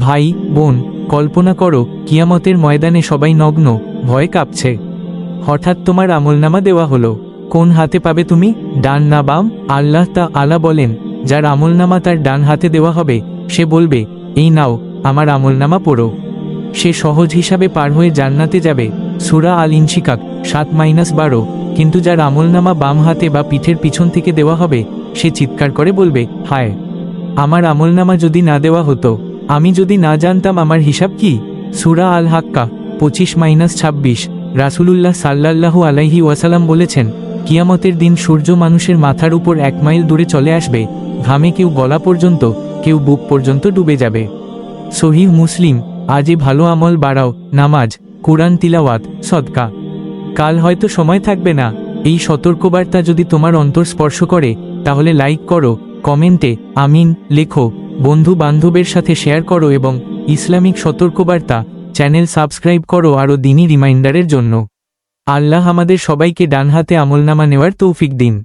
ভাই, বোন, কল্পনা করো, কিয়ামতের ময়দানে সবাই নগ্ন, ভয় কাঁপছে। হঠাৎ তোমার আমলনামা দেওয়া হলো। কোন হাতে পাবে তুমি? ডান না বাম? আল্লাহ তা আলা বলেন, যার আমলনামা তার ডান হাতে দেওয়া হবে, সে বলবে, এই নাও, আমার আমলনামা পড়ো। সে সহজ হিসাবে পার হয়ে জান্নাতে যাবে, সুরা আল ইনশিকাক সাত মাইনাস বারো। কিন্তু যার আমলনামা বাম হাতে বা পিঠের পিছন থেকে দেওয়া হবে, সে চিৎকার করে বলবে, হায়, আমার আমলনামা যদি না দেওয়া হতো আমি যদি না জানতাম আমার হিসাব কি? সুরা আল হাক্কা পঁচিশ মাইনাস ছাব্বিশ। রাসুলুল্লাহ সাল্লাল্লাহু আলাইহি ওয়াসালাম বলেছেন, কিয়ামতের দিন সূর্য মানুষের মাথার উপর এক মাইল দূরে চলে আসবে, ঘামে কেউ গলা পর্যন্ত, কেউ বুক পর্যন্ত ডুবে যাবে। সহিহ মুসলিম আজই ভালো আমল বাড়াও, নামাজ, কোরআন তিলাওয়াত, সদকা। কাল হয়তো সময় থাকবে না, এই সতর্কবার্তা যদি তোমার অন্তর স্পর্শ করে, তাহলে লাইক করো, কমেন্টে আমিন লেখো। বন্ধু বান্ধবের সাথে শেয়ার করো এবং ইসলামিক সতর্কবার্তা চ্যানেল সাবস্ক্রাইব করো আরও দিনই রিমাইন্ডারের জন্য। আল্লাহ আমাদের সবাইকে ডানহাতে আমলনামা নেওয়ার তৌফিক দিন।